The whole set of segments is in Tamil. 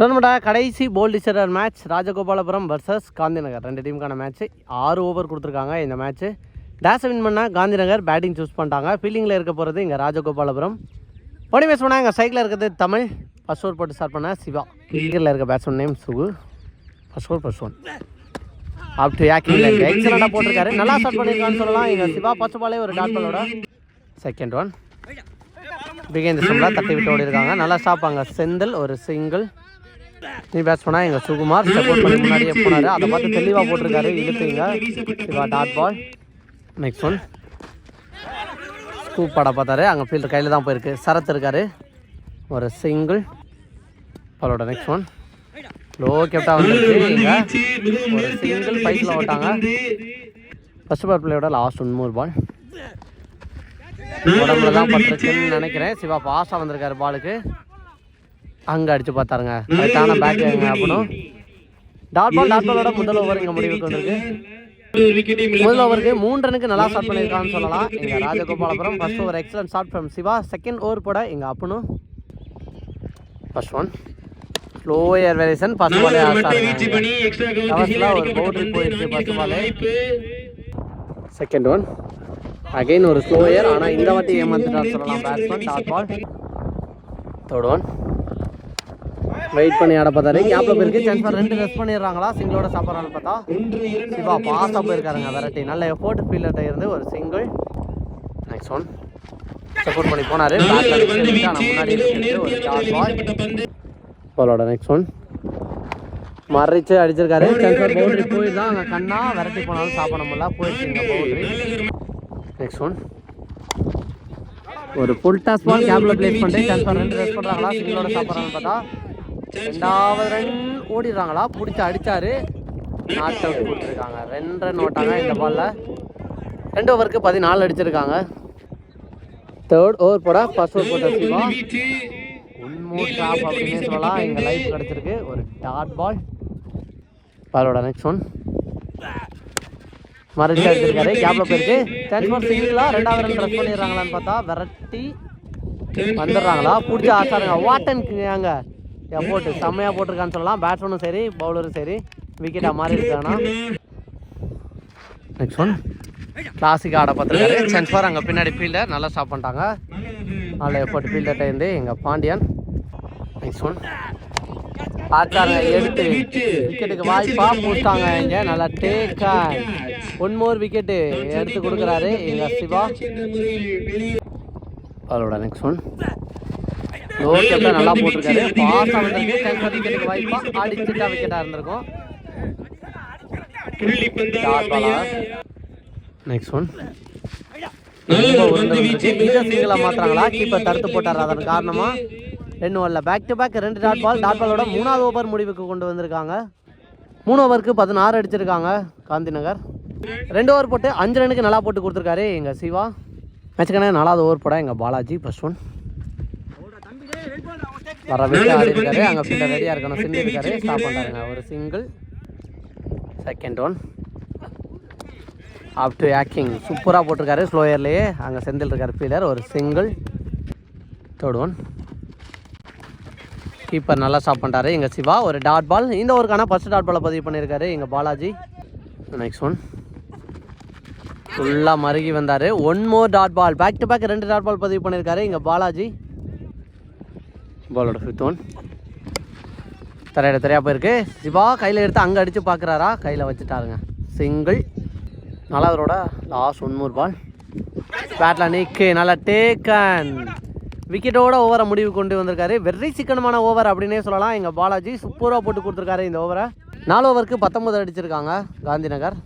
டோர்னமெண்ட்டா கடைசி போல் decider match Rajagopalapuram versus Gandhinagar. ரெண்டு டீமுக்கான மேட்ச் ஆறு ஓவர் கொடுத்துருக்காங்க. இந்த மேட்ச்சு டேஸை வின் பண்ணால் காந்திநகர் பேட்டிங் சூஸ் பண்ணிட்டாங்க. ஃபீல்டிங்கில் இருக்க போகிறது இங்கே ராஜகோபாலபுரம். ஒனி பேஸ் பண்ணால் எங்கள் சைக்கிளில் இருக்கிறது தமிழ். ஃபஸ்ட் ஓவர் போட்டு ஸ்டார்ட் பண்ண சிவா. கிரிக்கெட்டில் இருக்க batsman name Sugu. First over first one up to yorking எக்ஸலண்டாக போட்டிருக்காரு. நல்லா ஸ்டார்ட் பண்ணியிருக்கான்னு சொல்லலாம். எங்கள் சிவா ஃபஸ்ட் பாலே ஒரு டாட் பாலோட செகண்ட் ஒன் பிகேந்திர சிம்லா தட்டி விட்டு ஓடி இருக்காங்க நல்லா ஸ்டாப்பாங்க செந்தில் ஒரு சிங்கிள் நீ பேட்ஸ் பண்ணால் எங்கள் சுகுமார் சப்போர்ட் பண்ணி முன்னாடியே போனார். அதை பார்த்து தெளிவாக போட்டிருக்காரு இழுத்துங்க. Siva dot ball next one scoop படம் பார்த்தாரு. அங்கே ஃபீல்டர் கையில் தான் போயிருக்கு. சரத் இருக்காரு. ஒரு சிங்கிள் பாலோட நெக்ஸ்ட் ஒன் லோ கேப்டா வந்துருக்கு இங்க ஒரு சிங்கிள் பைக்கில் ஓட்டாங்க. ஃபர்ஸ்ட் பால் பிளேயோட லாஸ்ட் ஒன் மூர் பால் உடம்புல தான் பட்டிருக்குன்னு நினைக்கிறேன். சிவா பாஸாக வந்திருக்காரு பாலுக்கு அங்கே அடிச்சு பார்த்தாருங்க. கரெக்டான பேக் அப்படின்னும் டாட் பால் டாட் பாலோட முதல் ஓவர் இங்கே முடிவுக்கு வந்திருக்கு. முதல் ஓவருக்கு மூணு ரனுக்கு நல்லா ஸ்டார்ட் பண்ணியிருக்கான்னு சொல்லலாம். எங்க Rajagopalapuram first over excellent start from Siva. Second over போட எங்க அப்பனும் first one slow air variation first பாலே ஒரு பவுண்டரி போயிருக்கு ஃபர்ஸ்ட் பாலே செகண்ட் ஒன் அகைன் ஒரு ஸ்லோ ஏர் ஆனால் இந்த வாட்டி ஏமாத்துட்டார் சொல்லலாம் batsman dot ball third one wait பண்ணி ஆட பார்த்தாரு கேப்ல போயிருக்கு சான்ஸ் ஃபார் ரெண்டு ரெஸ்ட் பண்ணிடுறாங்களா? சிங்கிளோட சாப்பிட்றான்னு பார்த்தா? சிவா பாஸாக போயிருக்காருங்க வெரைட்டி நல்ல எஃபோர்ட் ஃபீல்டர்ட்ட இருந்து ஒரு சிங்கிள் நெக்ஸ்ட் ஒன் சப்போர்ட் பண்ணி போனாரு. முன்னாடி பாலோட நெக்ஸ்ட் ஒன் மறைச்சு அடிச்சிருக்காரு. சான்ஸ் ஃபார் பவுண்டரி போயிருந்தான் அங்கே கண்ணா விரட்டி போனாலும் சாப்பிட முடியல. போயிடுச்சுங்க பவுண்டரி நெக்ஸ்ட் ஒன் ஒரு ஃபுல் டாஸ் பால் கேப்ல பிளேஸ் பண்ணிட்டு சான்ஸ் ஃபார் ரெண்டு ரெஸ்ட் பண்ணுறாங்களா சிங்கிளோட சாப்பிட்றாங்கன்னு பார்த்தா? ரெண்டாவது ரன் ஓடிடுறாங்களா? பிடிச்சி அடிச்சாரு. நாட் அவுட் கொடுத்துருக்காங்க ரெண்டு ரன் ஓட்டாங்க இந்த பால்ல ரெண்டு ஓவருக்கு பதினாலு அடிச்சிருக்காங்க. தேர்ட் ஓவர் போட ஃபர்ஸ்ட் ஓவர் போட்ட சிவா. ஒன் மோர் அப்படின்னு சொல்லலாம். எங்கள் லைஃப் கிடச்சிருக்கு. ஒரு டாட் பால் பாலோட நெக்ஸ்ட் ஒன் மறைச்சு அடிச்சிருக்காரு கேப்ல போயிருக்கு. சான்ஸ் சிங்கிளா ரெண்டாவது ரன் ட்ரெஸ் பண்ணிடுறாங்களான்னு பார்த்தா விரட்டி வந்துடுறாங்களா? பிடிச்சி ஆசாருங்க. வாட்டன் அங்கே. போட்டு? செம்மையாக போட்டிருக்கான்னு சொல்லலாம். பேட்ஸ்மேனும் சரி பவுலரும் சரி. விக்கெட்டாக மாறி இருக்கானா? நெக்ஸ்ட் ஒன் கிளாசிக் ஆட பார்த்துருக்காரு. சான்ஸ் ஃபார் அங்கே பின்னாடி ஃபீல்டர் நல்லா ஸ்டாப் பண்ணிட்டாங்க. நல்ல எஃபோர்ட் ஃபீல்டர்கிட்ட இருந்து. எங்கள் பாண்டியன். நெக்ஸ்ட் ஒன் ஆச்சாங்க எடுத்து. விக்கெட்டுக்கு வாய்ப்பா போட்டாங்க இங்க. நல்லா டேக்கா ஒன் மோர் விக்கெட்டு எடுத்து கொடுக்குறாரு. எங்க சிவா. அவரோட நெக்ஸ்ட் ஒன் லோ கேப்டன் நல்லா போட்டிருக்காரு பாஸா வந்திருக்கு டென் விக்கெட்டுக்கு வாய்ப்பா. அடிச்சுட்டா விக்கெட்டா இருந்திருக்கும் நெக்ஸ்ட் ஒன் சிங்கிளா மாத்துறாங்களா? கீப்பர் தடுத்து போட்டார்? அதன் காரணமா? ரெண்டு ஓவரில் பேக் டு பேக் ரெண்டு டாட் பால் டாட் பாலோட மூணாவது ஓவர் முடிவுக்கு கொண்டு வந்திருக்காங்க. மூணு ஓவருக்கு பதினாறு அடிச்சிருக்காங்க காந்தி நகர் ரெண்டு ஓவர் போட்டு அஞ்சு ரனுக்கு நல்லா போட்டு கொடுத்துருக்காரு எங்கள் சிவா. மேட்சுக்கான நாலாவது ஓவர் போட எங்கள் பாலாஜி ஃபர்ஸ்ட் ஒன் வர விட்டு ஆடி இருக்காரு. அங்கே ஃபீல்டர் ரெடியாக இருக்கணும். சிந்தி இருக்காரு. ஸ்டாப் ஒரு single second one up to ஆக்கிங் சூப்பராக போட்டிருக்காரு. ஸ்லோயர்லேயே அங்கே செந்தில் இருக்கார். ஃபீல்டர் ஒரு சிங்கிள் தேர்ட் ஒன் கீப்பர் நல்லா ஸ்டாப் பண்ணிட்டாரு. எங்கள் சிவா ஒரு டாட் பால் இந்த ஓவருக்கான ஃபர்ஸ்ட் டாட் பாலை பதிவு பண்ணியிருக்காரு. எங்கள் பாலாஜி. நெக்ஸ்ட் ஒன் ஃபுல்லாக மருகி வந்தார். One more dot ball back to back ரெண்டு டாட் பால் பதிவு பண்ணியிருக்காரு. எங்கள் பாலாஜி. பாலோட ஃபிஃப்த் ஒன் தரையிட தரையாக போயிருக்கு. சிவா கையில் எடுத்து அங்கே அடித்து பார்க்குறாரா கையில் வச்சுட்டாருங்க. சிங்கிள் நாலாவதோட லாஸ்ட் ஒன் மூர் பால் பேட்டில் நீக்கு. நல்லா டேக்கன் விக்கெட்டோட ஓவரை முடிவு கொண்டு வந்திருக்காரு. வெரி சிக்கனமான ஓவர் அப்படின்னே சொல்லலாம். எங்கள் பாலாஜி சூப்பராக போட்டு கொடுத்துருக்காரு இந்த ஓவரை நாலு ஓவருக்கு பத்தொம்பது அடிச்சிருக்காங்க காந்தி நகர்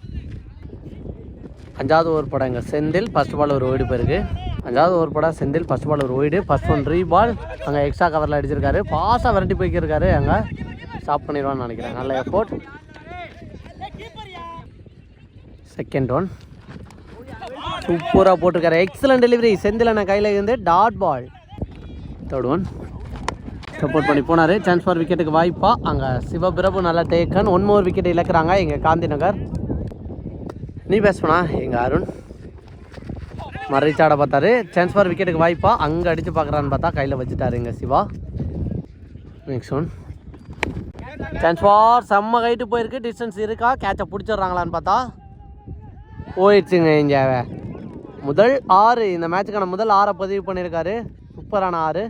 அஞ்சாவது ஓவர் படம் எங்கள் செந்தில். ஃபஸ்ட் பால் ஒரு ஓடி போயிருக்கு. அஞ்சாவது ஒரு படம் செந்தில் ஃபஸ்ட் பால் ஒரு ஒய்டு ஃபஸ்ட் ஒன் ரீ பால் அங்கே எக்ஸ்ட்ரா கவரில் அடிச்சிருக்காரு. பாஸாக விரட்டி போய்க்கிருக்காரு. அங்கே ஸ்டாப் பண்ணிடுவான்னு நினைக்கிறேன். நல்ல எஃபோர்ட் செகண்ட் ஒன் சூப்பராக போட்டிருக்காரு. எக்ஸலன்ட் டெலிவரி செந்தில் அண்ணன் கையில் இருந்து dot ball third one support பண்ணி போனார். சான்ஸ் ஃபார் விக்கெட்டுக்கு வாய்ப்பா. அங்கே சிவபிரபு நல்லா டேக்கன் ஒன் மோர் விக்கெட் இழக்கிறாங்க. எங்கள் காந்தி நகர் நீ பேசுனா. எங்கள் அருண். மறைச்சாட பார்த்தாரு. சான்ஸ் ஃபார் விக்கெட்டுக்கு வாய்ப்பா. அங்கே அடித்து பார்க்குறான்னு பார்த்தா கையில் வச்சுட்டாரு இங்கே Siva. Next one chance for செம்ம கைட்டு போயிருக்கு. டிஸ்டன்ஸ் இருக்கா? கேட்சை பிடிச்சிடுறாங்களான்னு பார்த்தா. போயிடுச்சுங்க இங்கே முதல் ஆறு. இந்த மேட்சுக்கான முதல் ஆறை பதிவு பண்ணியிருக்காரு. சூப்பரான ஆறு.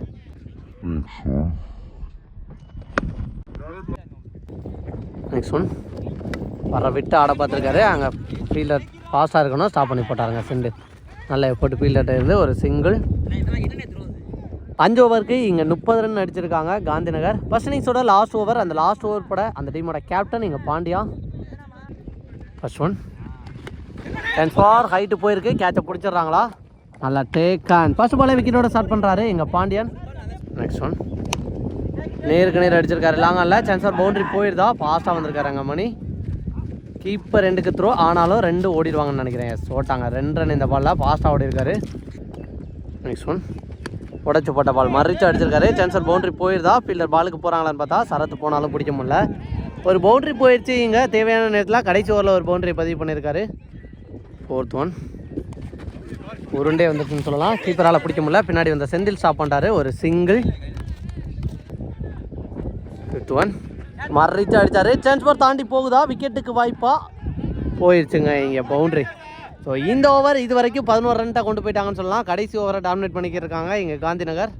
நெக்ஸ்ட் ஒன் வர விட்டு ஆட பார்த்துருக்காரு. அங்கே ஃபீல்டர் ஃபாஸ்ட்டாக இருக்கணும். ஸ்டாப் பண்ணி போட்டாருங்க. செண்டு நல்ல எஃபோர்ட் ஃபீல்டர்கிட்ட இருந்து ஒரு சிங்கிள் அஞ்சு ஓவருக்கு இங்கே முப்பது ரன் அடிச்சிருக்காங்க காந்திநகர். ஃபர்ஸ்ட் இன்னிங்ஸோட லாஸ்ட் ஓவர் அந்த லாஸ்ட் ஓவர் பட அந்த டீமோட கேப்டன் இங்கே Pandya. First one ten for height போயிருக்கு கேட்சை பிடிச்சிடுறாங்களா? நல்லா டேக் அண்ட் ஃபர்ஸ்ட் பாலே விக்கெட்டோட ஸ்டார்ட் பண்ணுறாரு எங்கள் பாண்டியன். நெக்ஸ்ட் ஒன் நேருக்கு நேர் அடிச்சிருக்காரு. லாங்கல்ல சான்சர் பவுண்டரி போயிருந்தா ஃபாஸ்ட்டாக வந்திருக்காரு அங்கே மணி. கீப்பர் ரெண்டுக்கு த்ரோ ஆனாலும் ரெண்டு ஓடிடுவாங்கன்னு நினைக்கிறேன். ஓட்டாங்க. ரெண்டு ரன் இந்த பாலில் ஃபாஸ்ட்டாக ஓடிருக்காரு நெக்ஸ்ட் ஒன் உடச்சி போட்ட பால் மறிச்சு அடிச்சிருக்காரு. சென்சர் பவுண்ட்ரி போயிருந்தா ஃபீல்டர் பாலுக்கு போகிறாங்களான்னு பார்த்தா சரத்து போனாலும் பிடிக்க முடில ஒரு பவுண்டரி போயிடுச்சு இங்கே. தேவையான நேரத்தில் கடைசி ஓவரில் ஒரு பவுண்டரி பதிவு பண்ணியிருக்காரு. ஃபோர்த் ஒன் உருண்டே வந்துருச்சுன்னு சொல்லலாம். கீப்பரால் பிடிக்க முடில பின்னாடி வந்த செந்தில் ஸ்டாப் பண்ணிட்டாரு. ஒரு சிங்கிள் ஃபிஃப்த் ஒன் மறைச்சு அடித்தார் சான்ஸ் தாண்டி போகுதா? விக்கெட்டுக்கு வாய்ப்பா? போயிடுச்சுங்க இங்கே பவுண்ட்ரி ஸோ இந்த ஓவர் இது வரைக்கும் பதினோரு ரன்ட்டை கொண்டு போயிட்டாங்கன்னு சொல்லலாம். கடைசி ஓவரை டாமினேட் பண்ணிக்கிருக்காங்க இருக்காங்க இங்கே காந்திநகர்.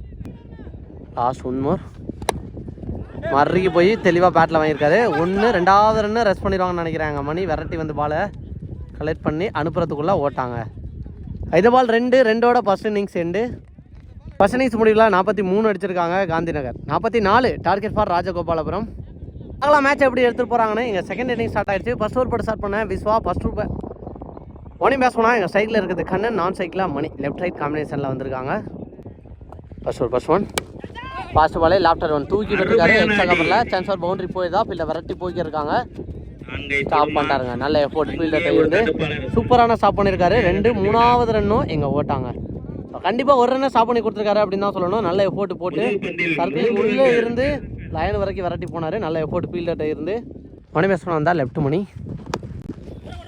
லாஸ்ட் ஒன்மோர் மறுக்கு போய் தெளிவாக பேட்டில் வாங்கியிருக்காரு. ஒன்று ரெண்டாவது ரன்னு ரெஸ்ட் பண்ணிடுவாங்கன்னு நினைக்கிறாங்க. மணி விரட்டி வந்து பாலை கலெக்ட் பண்ணி அனுப்புறதுக்குள்ளே ஓட்டாங்க. ஐந்து பால் ரெண்டு ரெண்டோட first innings end first innings முடிவில் நாற்பத்தி மூணு அடிச்சிருக்காங்க காந்திநகர். நாற்பத்தி நாலு டார்கெட் ஃபார் ராஜகோபாலபுரம். பார்க்கலாம் மேட்ச் எப்படி எடுத்துகிட்டு போகிறாங்கன்னு இங்கே செகண்ட் இன்னிங் ஸ்டார்ட் ஆயிடுச்சு. ஃபர்ஸ்ட் ஓவர் போட்டு ஸ்டார்ட் பண்ணேன் விஸ்வா ஃபர்ஸ்ட் ஓவர் பேஸ் பண்ணால் எங்கள் சைடில் இருக்குது கண்ணன் நான் சைக்கிளாக மணி. லெஃப்ட் ரைட் காம்பினேஷனில் வந்திருக்காங்க. First over first one fast பாலே லாப்டர் ஒன் தூக்கி விட்டுருக்காரு எக்ஸ்ட்ரா கவரில் சான்ஸ் ஃபார் பவுண்டரி போயிருதா ஃபீல்டை விரட்டி போய்க்கிருக்காங்க ஸ்டாப் பண்ணிட்டாருங்க. நல்ல எஃபோர்ட் ஃபீல்டர் இருந்து. சூப்பரான ஸ்டாப் பண்ணியிருக்காரு ரெண்டு மூணாவது ரன்னும் எங்க ஓட்டாங்க. கண்டிப்பாக ஒரு ரன்னை ஸ்டாப் பண்ணி கொடுத்துருக்காரு அப்படின்னு தான் சொல்லணும். நல்ல எஃபோர்ட் போட்டு சர்க்கிள் உள்ளே இருந்து லைன் வரைக்கும் விரட்டி போனார். நல்ல எஃபோர்ட் ஃபீல்டர்கிட்ட இருந்து. மணி பேசணும் வந்தால் லெஃப்ட் மணி.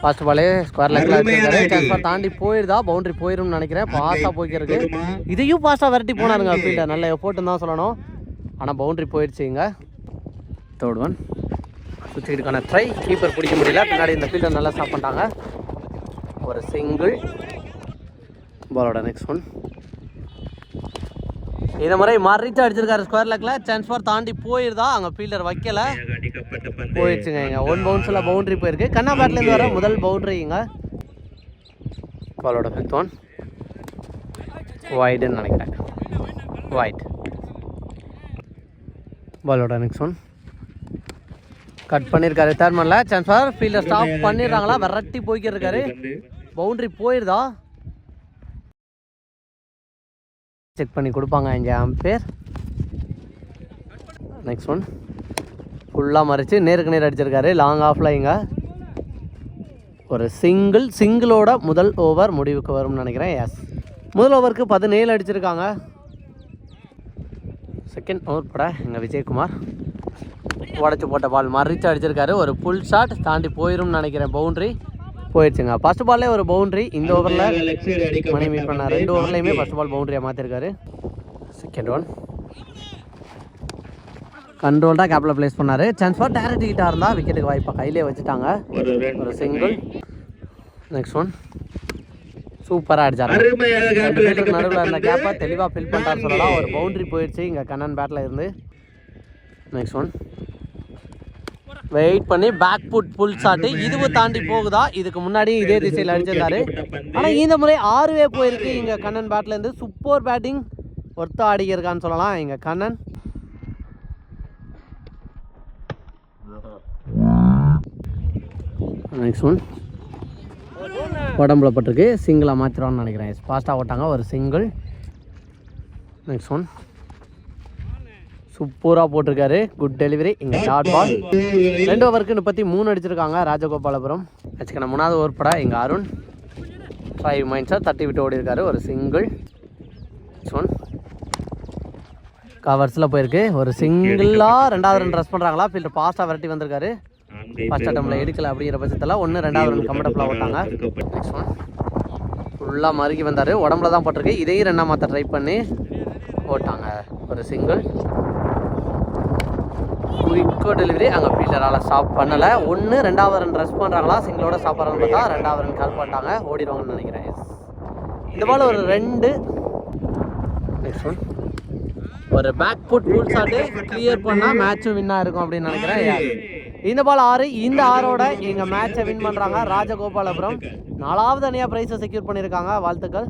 ஃபர்ஸ்ட் பாலே ஸ்கொயர் லெக்கில் தாண்டி போயிருதா? பவுண்டரி போயிரும்னு நினைக்கிறேன். ஃபாஸ்ட்டாக போய்க்கிருக்கு இதையும் ஃபாஸ்ட்டாக விரட்டி போனாருங்க ஃபீல்டர் நல்ல எஃபோர்ட்னு தான் சொல்லணும். ஆனால் பவுண்டரி போயிடுச்சு இங்கே. தேர்ட் ஒன் சுற்றிக்கிட்டுக்கான ட்ரை கீப்பர் பிடிக்க முடியல. பின்னாடி இந்த ஃபீல்டர் நல்லா ஸ்டாப் பண்ணிட்டாங்க. ஒரு சிங்கிள் பாலோட நெக்ஸ்ட் ஒன் இந்த முறை மறிச்சு அடிச்சிருக்காரு ஸ்கொயர் லெக்கில் சான்ஸ் ஃபார் தாண்டி போயிருதா? அங்கே ஃபீல்டர் வைக்கல. போயிடுச்சுங்க இங்கே. ஒன் பவுன்ஸில் பவுண்டரி போயிருக்கு. கண்ணா பேட்லேருந்து வர முதல் பவுண்டரிங்க பாலோட ஃபிஃப்த் ஒன் ஒயிடுன்னு நினைக்கிறேன். ஒயிட் பாலோட நெக்ஸ்ட் ஒன் கட் பண்ணியிருக்காரு தேர்மனில் சான்ஸ் ஃபார் ஃபீல்டர் ஸ்டாப் பண்ணிடுறாங்களா? விரட்டி போய்க்கிட்டு இருக்காரு. பவுண்டரி போயிருதா? செக் பண்ணி கொடுப்பாங்க இங்கே அம்பேர் நெக்ஸ்ட் ஒன் ஃபுல்லாக மறைச்சு நேருக்கு நேர் அடிச்சிருக்காரு. லாங் ஆஃபில் இங்கே. ஒரு சிங்கிள் சிங்கிளோட முதல் ஓவர் முடிவுக்கு வரும்னு நினைக்கிறேன். எஸ் முதல் ஓவருக்கு பதினேழு அடிச்சிருக்காங்க. செகண்ட் ஓவர் பட எங்கள் விஜயகுமார். உடச்சி போட்ட பால் மறைச்சு அடிச்சிருக்காரு. ஒரு ஃபுல் ஷாட் தாண்டி போயிரும்னு நினைக்கிறேன். பவுண்ட்ரி போயிடுச்சுங்க ஃபர்ஸ்ட் பால்லே ஒரு பவுண்ட்ரி இந்த ஓவரில் மணி மீட் பண்ண ரெண்டு ஓவர்லையுமே ஃபர்ஸ்ட் பால் பவுண்டரியாக மாற்றிருக்காரு செகண்ட் ஒன் கண்ட்ரோல்டாக கேப்பில் ப்ளேஸ் பண்ணார். சான்ஸ் ஃபார் டேரக்ட் ஹீட்டாக இருந்தால் விக்கெட்டுக்கு வாய்ப்பாக கையிலே வச்சுட்டாங்க. ஒரு சிங்கிள் நெக்ஸ்ட் ஒன் சூப்பராக அடிச்சாரு. நடுவில் இருந்த கேப்பை தெளிவாக ஃபில் பண்ணிட்டாரு சொல்லலாம். ஒரு பவுண்டரி போயிடுச்சு இங்கே கண்ணன் பேட்டில் இருந்து. நெக்ஸ்ட் ஒன் வெயிட் பண்ணி பேக் புட் புல் ஷாட்டு இதுவும் தாண்டி போகுதா? இதுக்கு முன்னாடி இதே திசையில் அடிச்சிருந்தாரு. ஆனால் இந்த முறை ஆறுவே போயிருக்கு. இங்கே கண்ணன் பேட்டில் இருந்து சூப்பர் பேட்டிங் ஒர்த்து ஆடிக்கிருக்கான்னு சொல்லலாம். இங்கே கண்ணன். நெக்ஸ்ட் ஒன் உடம்புல பட்டிருக்கு. சிங்கிளாக மாற்றிடுவான்னு நினைக்கிறேன். ஃபாஸ்ட்டாக ஓட்டாங்க. ஒரு சிங்கிள் நெக்ஸ்ட் ஒன் சூப்பராக போட்டிருக்காரு. குட் டெலிவரி இங்கே ஷார்ட் பால் ரெண்டு ஓவருக்கு முப்பத்தி மூணு அடிச்சிருக்காங்க. ராஜகோபாலபுரம். வச்சுக்கணும் மூணாவது ஓவர் படா இங்கே அருண். ஃபைவ் மைண்ட்ஸாக தட்டி விட்டு ஓடி இருக்காரு ஒரு சிங்கிள் ஒன் கவர்ஸில் போயிருக்கு. ஒரு சிங்கிளாக ரெண்டாவது ரன் ட்ரெஸ் பண்ணுறாங்களா ஃபீல்டர் ஃபாஸ்ட்டாக விரட்டி வந்திருக்காரு. ஃபர்ஸ்ட் அட்டம்ல எடுக்கல அப்படிங்கிற பட்சத்தில் ஒன்று ரெண்டாவது ரன் கம்ஃபர்டபுளாக ஓட்டாங்க நெக்ஸ்ட் ஒன் ஃபுல்லாக மறுக்கி வந்தார். உடம்புல தான் போட்டிருக்கு. இதையும் ரெண்டாம் மாற்ற ட்ரை பண்ணி ஓட்டாங்க. ஒரு சிங்கிள் குயிக்கோ டெலிவரி அங்கே ஃபீல்டரால் ஸ்டாப் பண்ணலை. ஒன்று ரெண்டாவது ரன் ரெஸ்ட் பண்ணுறாங்களா சிங்கிளோட ஸ்டாப் பண்ணுறாங்க பார்த்தா ரெண்டாவது ரன் கால் பண்ணிட்டாங்க. ஓடிடுவாங்கன்னு நினைக்கிறேன். இந்த பால் ஒரு ரெண்டு. நெக்ஸ்ட் ஒன் ஒரு back foot full shot clear பண்ணால் மேட்சும் வின்னாக இருக்கும் அப்படின்னு நினைக்கிறேன். இந்த பால் ஆறு இந்த ஆறோட எங்கள் மேட்சை வின் பண்ணுறாங்க ராஜகோபாலபுரம். நாலாவது அணியாக ப்ரைஸை செக்யூர் பண்ணியிருக்காங்க. வாழ்த்துக்கள்.